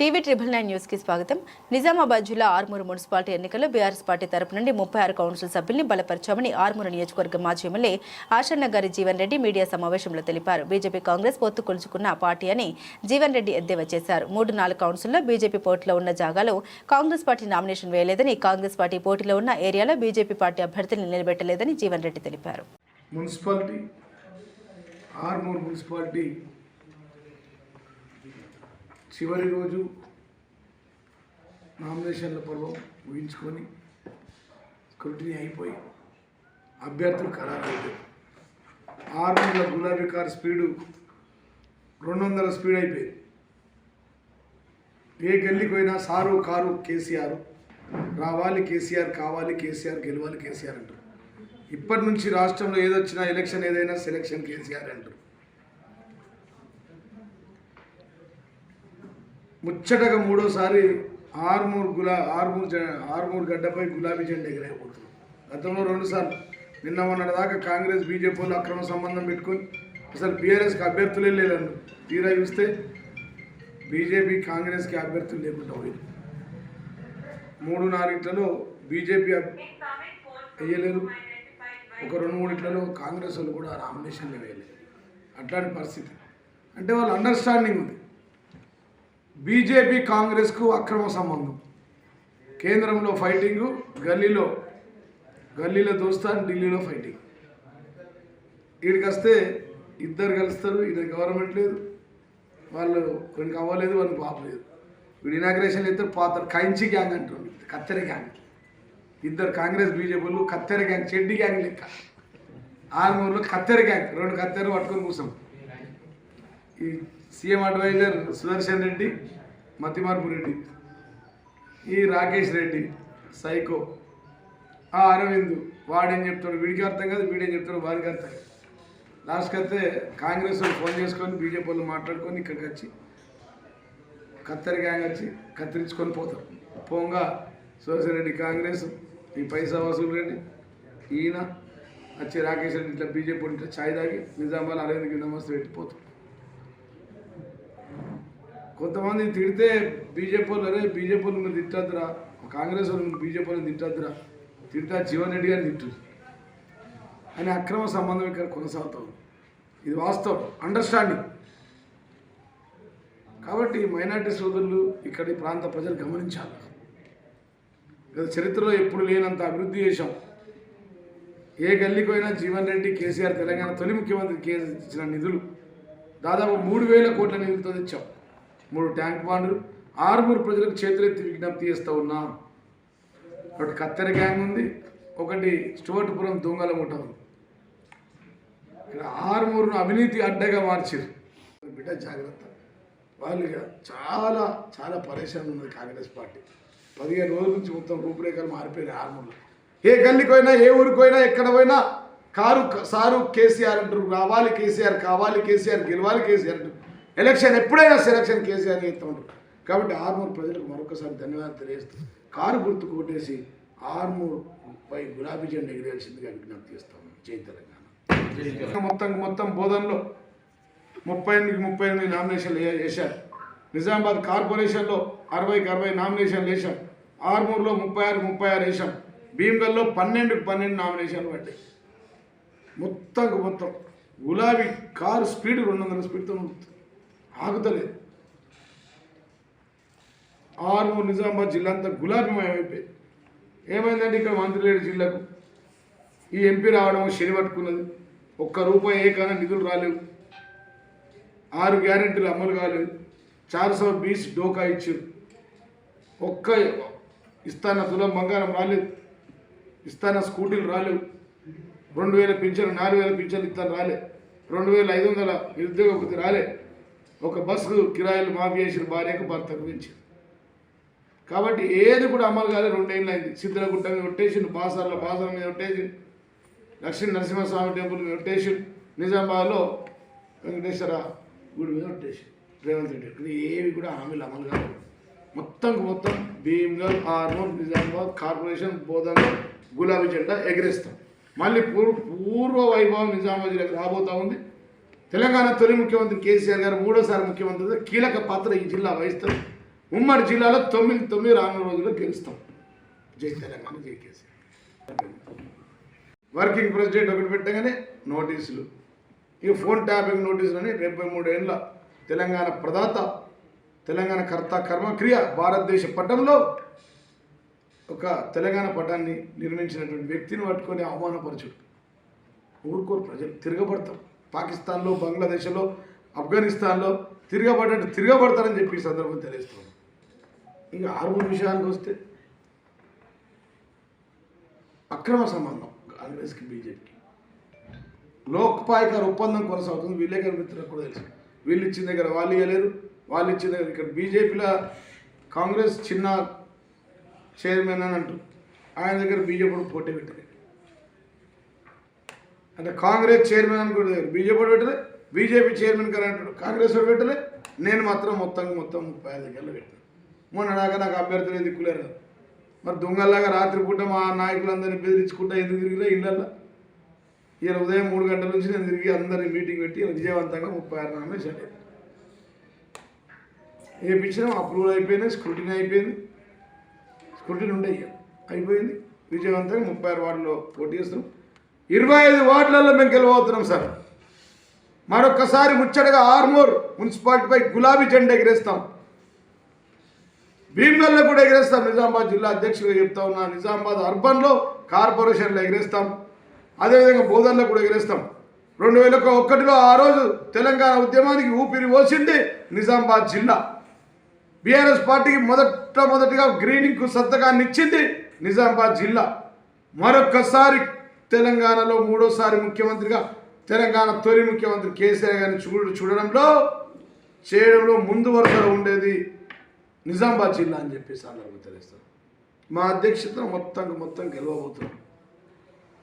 TV triple nine న్యూస్కి స్వాగతం. నిజామాబాద్ జిల్లా ఆర్మూరు మున్సిపాలిటీ ఎన్నికల్లో బీఆర్ఎస్ పార్టీ తరపు నుండి ముప్పై ఆరు కౌన్సిల్ సభ్యుల్ని బలపరచామని ఆర్మూరు నియోజకవర్గ మాజీ ఎమ్మెల్యే ఆశన్న గారి జీవన్ రెడ్డి మీడియా సమావేశంలో తెలిపారు. బీజేపీ కాంగ్రెస్ పొత్తు కొలుచుకున్న పార్టీ అని జీవన్ రెడ్డి ఎద్దేవా చేశారు. మూడు నాలుగు కౌన్సిల్లో బీజేపీ పోటీలో ఉన్న జాగాలో కాంగ్రెస్ పార్టీ నామినేషన్ వేయలేదని కాంగ్రెస్ పార్టీ పోటీలో ఉన్న ఏరియాలో బీజేపీ పార్టీ అభ్యర్థిని నిలబెట్టలేదని జీవన్ రెడ్డి తెలిపారు. మున్సిపాలిటీ ఆర్మూర్ మున్సిపాలిటీ చివరి రోజు నామినేషన్ల పర్వం ముగించుకొని స్క్రూటినీ అయిపోయి అభ్యర్థులు ఖరారైపోయి వందల గులాబీ కార్ స్పీడు రెండు వందల స్పీడ్ అయిపోయింది. ఏ గల్లీకి పోయినా సారు కారు కేసీఆర్ రావాలి కేసీఆర్ కావాలి కేసీఆర్ గెలవాలి కేసీఆర్ అంటారు. ఇప్పటి నుంచి రాష్ట్రంలో ఏదొచ్చినా ఎలక్షన్ ఏదైనా సెలక్షన్ కేసీఆర్ అంటారు. ముచ్చటగా మూడోసారి ఆర్మూర్ గులా ఆర్మూర్ ఆర్మూర్ గడ్డపై గులాబీ జెండా ఎగిరైపోతున్నాం గతంలో రెండుసార్లు. నిన్న మొన్నటి దాకా కాంగ్రెస్ బీజేపీ వాళ్ళు అక్రమ సంబంధం పెట్టుకొని అసలు బీఆర్ఎస్కి అభ్యర్థులే లేదన్ను తీరా చూస్తే బీజేపీ కాంగ్రెస్కి అభ్యర్థులు లేకుండా పోయింది. మూడు నాలుగిట్లలో బీజేపీ వేయలేదు. ఒక రెండు మూడిట్లలో కాంగ్రెస్ వాళ్ళు కూడా నామినేషన్లు వేయలేదు. అట్లాంటి పరిస్థితి. అంటే వాళ్ళ అండర్స్టాండింగ్ ఉంది. బీజేపీ కాంగ్రెస్కు అక్రమ సంబంధం. కేంద్రంలో ఫైటింగు గల్లీలో గల్లీలో దోస్తాను ఢిల్లీలో ఫైటింగ్. వీడికి వస్తే ఇద్దరు కలుస్తారు ఇది గవర్నమెంట్ లేదు. వాళ్ళు కొన్ని అవ్వలేదు వాళ్ళకి పాప లేదు. వీడు ఇనాగ్రేషన్ అయితే పాత కంచి గ్యాంగ్ అంటారు. కత్తెర గ్యాంగ్ ఇద్దరు కాంగ్రెస్ బీజేపీలు కత్తెర గ్యాంగ్ చెడ్డి గ్యాంగ్ లెక్క. ఆరుమూరులో కత్తెర గ్యాంగ్ రెండు కత్తెర పట్టుకొని కూర్చోం. ఈ సీఎం అడ్వైజర్ సుదర్శన్ రెడ్డి మతిమార్పు రెడ్డి ఈ రాకేష్ రెడ్డి సైకో ఆ అరవింద్ వాడేం చెప్తాడు వీడికి అర్థం కాదు వీడేం చెప్తాడు వారికి అర్థం కాదు. లాస్ట్కి అయితే కాంగ్రెస్ వాళ్ళు ఫోన్ చేసుకొని బీజేపీ వాళ్ళు మాట్లాడుకొని ఇక్కడికి వచ్చి కత్తెర గ్యాంగ్ వచ్చి కత్తిరించుకొని పోతారు. పోగా సుదర్శన్ రెడ్డి కాంగ్రెస్ ఈ పైసా వసూలు రెడ్డి ఈయన వచ్చి రాకేష్ రెడ్డి ఇట్లా బీజేపీ ఇట్లా ఛాయ్ తాగి నిజామాబాద్ అరవింద్కి నమస్తే పెట్టిపోతారు కొంతమంది తిడితే బీజేపీ వాళ్ళు అరే బీజేపీ వాళ్ళు మీరు తిట్టద్దురా కాంగ్రెస్ వాళ్ళు బీజేపీ వాళ్ళు తిట్టద్దురా తిడితే జీవన్ రెడ్డి గారిని తిట్టు. అనే అక్రమ సంబంధం ఇక్కడ కొనసాగుతుంది. ఇది వాస్తవం అండర్స్టాండింగ్ కాబట్టి మైనార్టీ సోదరులు ఇక్కడి ప్రాంత ప్రజలు గమనించాలి. గత చరిత్రలో ఎప్పుడు లేనంత అభివృద్ధి చేశాం. ఏ గల్లీకి పోయినా జీవన్ రెడ్డి కేసీఆర్ తెలంగాణ తొలి ముఖ్యమంత్రి కేసీఆర్ ఇచ్చిన నిధులు. దాదాపు మూడు వేల కోట్ల నిధులతో తెచ్చాం. మూడు ట్యాంక్ బాండ్లు ఆరుగురు ప్రజలకు చేతులెత్తి విజ్ఞప్తి చేస్తూ ఉన్నా. ఒకటి కత్తెర గ్యాంగ్ ఉంది ఒకటి స్టువర్ట్పురం దొంగల ముఠ ఉంది. ఇక్కడ ఆరుమూరును అవినీతి అడ్డగా మార్చారు బిడ్డ జాగ్రత్త. వాళ్ళు ఇక చాలా చాలా పరేషాన్ ఉన్నది కాంగ్రెస్ పార్టీ. పదిహేను రోజుల నుంచి మొత్తం రూపురేఖలు మారిపోయినాయి ఆరుమూరులో. ఏ గల్లీకి పోయినా ఏ ఊరికి పోయినా ఎక్కడ పోయినా కారు సారు కేసీఆర్ అంటారు. రావాలి కేసీఆర్ కావాలి కేసీఆర్ గెలవాలి కేసీఆర్ అంటారు. ఎలక్షన్ ఎప్పుడైనా సెలక్షన్ కేసీఆర్ చేస్తూ ఉంటారు. కాబట్టి ఆర్మూర్ ప్రజలకు మరొకసారి ధన్యవాదాలు తెలియజేస్తూ కారు గుర్తు కొట్టేసి ఆర్మూర్ పై గులాబీ జెండా ఎగిరేయాల్సిందిగా విజ్ఞప్తి చేస్తాము జై తెలంగాణ. మొత్తం మొత్తం బోధనలో ముప్పై ఎనిమిది ముప్పై ఎనిమిది నామినేషన్లు వేశారు. నిజామాబాద్ కార్పొరేషన్లో అరవైకి అరవై నామినేషన్లు వేశాం ఆర్మూర్లో ముప్పై ఆరు ముప్పై ఆరు వేశాం భీమ్గల్లో పన్నెండుకి పన్నెండు నామినేషన్లు పడ్డాయి. మొత్తంకు మొత్తం గులాబీ కారు స్పీడ్ రెండు వందల స్పీడ్తో నడుపుతుంది. ఆగుతలేదు. ఆరు నిజామాబాద్ జిల్లా అంతా గులాబీమయం ఏమైందంటే ఇక్కడ మంత్రి లేడు జిల్లాకు ఈ ఎంపీ రావడం శని పట్టుకున్నది. ఒక్క రూపాయి ఏకైనా నిధులు రాలేవు ఆరు గ్యారెంటీలు అమలు కాలేదు. చార్ సో బీస్ డోకా ఇచ్చారు. ఒక్క ఇస్తాన తులం బంగారం రాలేదు. ఇస్తాన స్కూటీలు రాలేవు. రెండు వేల పింఛను నాలుగు వేల పింఛన్లు ఇస్తాను రాలే. రెండు వేల ఐదు వందల నిరుద్యోగ రాలే. ఒక బస్సు కిరాయిలు మాఫీ చేసిన భార్యకు భర్తకు పెంచారు కాబట్టి ఏది కూడా అమలు కాలేదు రెండేళ్ళు అయింది. సిద్ధలగుట్ట మీద కొట్టేసిండు బాసార్ల బాసాల మీద కొట్టేసిండు లక్ష్మీ నరసింహస్వామి టెంపుల్ మీద కొట్టేసిండు నిజామాబాద్లో వెంకటేశ్వర గుడి మీద కొట్టేసిండు రేవంత్ రెడ్డి ఏవి కూడా హామీలు అమలు కాలేదు. మొత్తం మొత్తం భీమ్గల్ ఆర్మూర్ నిజామాబాద్ కార్పొరేషన్ బోధన గులాబీ జెండా ఎగరేస్తాం. మళ్ళీ పూర్వ పూర్వ వైభవం నిజామాబాద్ జిల్లాకు రాబోతా ఉంది. తెలంగాణ తొలి ముఖ్యమంత్రి కేసీఆర్ గారు మూడోసారి ముఖ్యమంత్రిగా కీలక పాత్ర ఈ జిల్లా వహిస్తారు. ఉమ్మడి జిల్లాలో తొమ్మిది తొమ్మిది రానున్న రోజుల్లో గెలుస్తాం. జై తెలంగాణ జై కేసీఆర్. వర్కింగ్ ప్రెసిడెంట్ ఒకటి పెట్టగానే నోటీసులు. ఇక ఫోన్ ట్యాపింగ్ నోటీసులని డెబ్బై మూడేళ్ళ తెలంగాణ ప్రదాత తెలంగాణ కర్త కర్మ క్రియ భారతదేశ పట్టంలో ఒక తెలంగాణ పటాన్ని నిర్మించినటువంటి వ్యక్తిని పట్టుకొని అవమానపరచుడు ఊరుకోరు ప్రజలు తిరగబడతారు పాకిస్తాన్లో బంగ్లాదేశ్లో ఆఫ్ఘనిస్తాన్లో తిరగబడ్డట్టు తిరగబడతారని చెప్పి ఈ సందర్భం తెలియస్తున్నాం ఇక ఆర్మూర్ విషయానికి వస్తే అక్రమ సంబంధం కాంగ్రెస్కి బీజేపీకి. లోక్పాయకర్ ఒప్పందం కొనసాగుతుంది. విలేకరు మిత్రులకు కూడా తెలుసు. వీళ్ళు ఇచ్చిన దగ్గర వాళ్ళు ఇవ్వలేరు వాళ్ళు ఇచ్చిన దగ్గర ఇక్కడ బీజేపీలో కాంగ్రెస్ చిన్న చైర్మన్ అని అంటారు. ఆయన దగ్గర బీజేపీ పోటీ పెట్టారు అంటే కాంగ్రెస్ చైర్మన్ అని కూడా బీజేపీ కూడా పెట్టలే. బీజేపీ చైర్మన్ గారు అంటాడు కాంగ్రెస్ కూడా పెట్టలే. నేను మాత్రం మొత్తం మొత్తం ముప్పై ఐదు గంటలు పెట్టాను మొన్న దాకా నాకు అభ్యర్థులు దిక్కులేరు మరి దొంగల్లాగా రాత్రిపూట మా నాయకులందరినీ బెదిరించుకుంటా ఎందుకు తిరిగిలే ఇళ్ళల్లో? ఇలా ఉదయం మూడు గంటల నుంచి నేను తిరిగి అందరినీ మీటింగ్ పెట్టి విజయవంతంగా ముప్పై ఆరు నామినేషన్ వేయించినాం అప్రూవల్ అయిపోయింది స్క్రూటినీ అయిపోయింది. స్క్రూటినీ ఉండే అయిపోయింది. విజయవంతంగా ముప్పై ఆరు వార్డులో పోటీ చేస్తున్నాం. ఇరవై ఐదు వార్డులలో మేము గెలవబోతున్నాం సార్. మరొకసారి ముచ్చటగా ఆర్మూర్ మున్సిపాలిటీపై గులాబీ జెండా ఎగిరేస్తాం. భీమ్లలో కూడా ఎగిరేస్తాం. నిజామాబాద్ జిల్లా అధ్యక్షుడిగా చెప్తా ఉన్నా నిజామాబాద్ అర్బన్లో కార్పొరేషన్లో ఎగిరేస్తాం. అదేవిధంగా బోధనలో కూడా ఎగిరేస్తాం. రెండు వేల ఒకటిలో ఆ రోజు తెలంగాణ ఉద్యమానికి ఊపిరి పోసింది నిజామాబాద్ జిల్లా. బీఆర్ఎస్ పార్టీకి మొదట మొదటిగా గ్రీనింగ్కు సంతకాన్ని ఇచ్చింది నిజామాబాద్ జిల్లా. మరొక్కసారి తెలంగాణలో మూడోసారి ముఖ్యమంత్రిగా తెలంగాణ తొలి ముఖ్యమంత్రి కేసీఆర్ గారిని చూడు చూడడంలో చేయడంలో ముందు వరుసలో ఉండేది నిజామాబాద్ జిల్లా అని చెప్పి సందర్భం తెలుస్తారు మా అధ్యక్షత మొత్తం మొత్తం గెలవబోతున్నాం.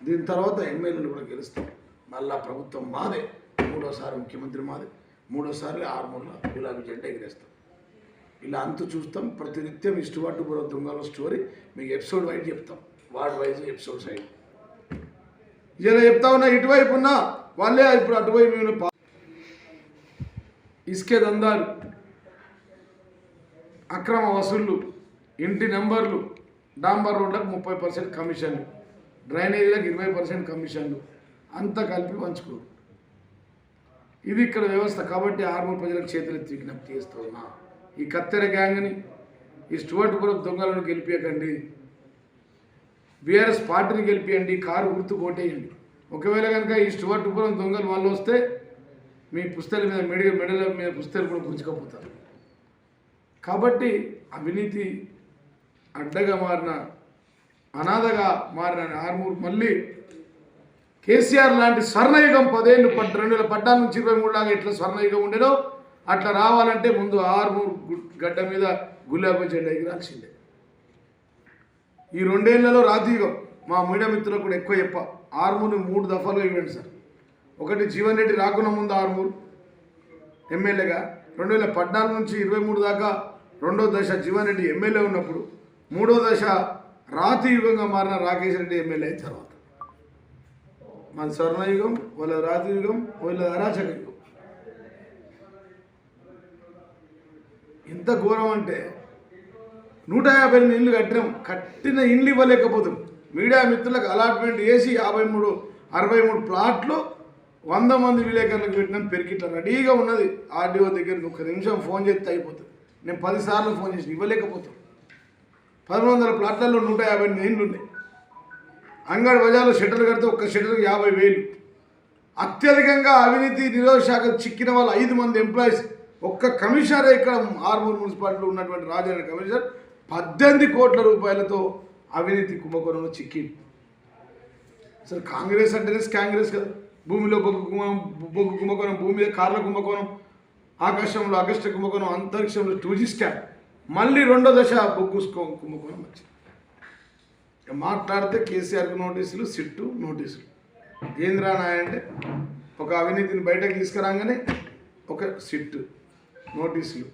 దీని తర్వాత ఎమ్మెల్యేలు కూడా గెలుస్తాం మళ్ళా ప్రభుత్వం మాదే. మూడోసారి ముఖ్యమంత్రి మాదే. మూడోసారి ఆరుమూల గులాబీ జెండా ఎగిరేస్తాం. ఇలా అంతు చూస్తాం. ప్రతినిత్యం ఇష్టపట్టు కూడా దొంగల స్టోరీ మీకు ఎపిసోడ్ వైజ్ చెప్తాం. Ward wise episode side. ఇలా చెప్తా ఉన్నా ఇటువైపు ఉన్నా వాళ్ళే ఇప్పుడు అటువైపు నేను ఇసుకే దందాలు అక్రమ వసూళ్ళు ఇంటి నెంబర్లు డాంబర్ రోడ్లకు ముప్పై పర్సెంట్ కమిషన్లు డ్రైనేజీలకు ఇరవై పర్సెంట్ కమిషన్లు అంతా కలిపి పంచుకోరు ఇది ఇక్కడ వ్యవస్థ కాబట్టి ఆర్మూర్ ప్రజలకు చేతులెత్తి విజ్ఞప్తి చేస్తూ ఉన్నా. ఈ కత్తెర గ్యాంగ్ని ఈ స్టువర్ట్పురం దొంగలను గెలిపించకండి బీఆర్ఎస్ పార్టీని గెలిపియండి కారు గుర్తు కోటేయండి. ఒకవేళ కనుక ఈ స్టువర్టుపురం దొంగలు వాళ్ళు వస్తే మీ పుస్తల మీద మెడ మెడల మీద పుస్తలు కూడా గుంజుకపోతారు. కాబట్టి అవినీతి అడ్డగా మారిన అనాథగా మారిన ఆర్మూర్ మళ్ళీ కేసీఆర్ లాంటి స్వర్ణయుగం పదేళ్ళు పడ్ రెండు వేల పద్నాలుగు నుంచి ఇరవై మూడు లాగా ఎట్లా స్వర్ణయుగం ఉండేదో అట్లా రావాలంటే ముందు ఆర్మూర్ గడ్డ మీద గులాబీ జెండా ఎగిరాల్సిందే. ఈ రెండేళ్ళలో రాజీయుగం మా మీడియా మిత్రులకు కూడా ఎక్కువ చెప్ప. ఆర్మూర్ని మూడు దఫాలుగా ఇవ్వండి సార్. ఒకటి జీవన్ రెడ్డి రాకుండా ముందు ఆర్మూర్ ఎమ్మెల్యేగా. రెండు వేల పద్నాలుగు నుంచి ఇరవై మూడు దాకా రెండో దశ జీవన్ రెడ్డి ఎమ్మెల్యే ఉన్నప్పుడు మూడో దశ రాతి యుగంగా మారిన రాకేష్ రెడ్డి ఎమ్మెల్యే అయిన తర్వాత. మన స్వర్ణయుగం వాళ్ళ రాతి యుగం వాళ్ళ అరాచక యుగం. ఎంత ఘోరం అంటే నూట యాభై ఎనిమిది ఇండ్లు కట్టినాం. కట్టిన ఇండ్లు ఇవ్వలేకపోతాం. మీడియా మిత్రులకు అలాట్మెంట్ వేసి యాభై మూడు అరవై మూడు ప్లాట్లు వంద మంది విలేకరులకు పెట్టినాం. పెరికిట్లా రెడీగా ఉన్నది. ఆర్డీఓ దగ్గరికి ఒక నిమిషం ఫోన్ చేస్తే అయిపోతుంది. నేను పదిసార్లు ఫోన్ చేసి ఇవ్వలేకపోతాం. పదమూడు వందల ప్లాట్లలో నూట యాభై ఎనిమిది ఇండ్లు ఉన్నాయి. అంగడి బజార్లో షెటర్ కడితే ఒక్క షెటర్కి యాభై వేలు. అత్యధికంగా అవినీతి నిరోధ శాఖ చిక్కిన వాళ్ళు ఐదు మంది ఎంప్లాయీస్. ఒక్క కమిషనర్ ఇక్కడ ఆర్మూర్ మున్సిపాలిటీలో ఉన్నటువంటి రాజన్న కమిషనర్. పద్దెనిమిది కోట్ల రూపాయలతో అవినీతి కుంభకోణంలో చిక్కింది అసలు కాంగ్రెస్ అంటేనే కాంగ్రెస్ కదా. భూమిలో బొగ్గు కుంభకోణం బొగ్గు కుంభకోణం భూమిలో కార్ల కుంభకోణం ఆకాశంలో అగస్ట కుంభకోణం అంతరిక్షంలో టూ స్కామ్. మళ్ళీ రెండో దశ బొగ్గు కుంభకోణం వచ్చింది. మాట్లాడితే కేసీఆర్కి నోటీసులు సిట్టు నోటీసులు. ఏంద్రా అంటే ఒక అవినీతిని బయటకు తీసుకురాగానే ఒక సిట్టు నోటీసులు.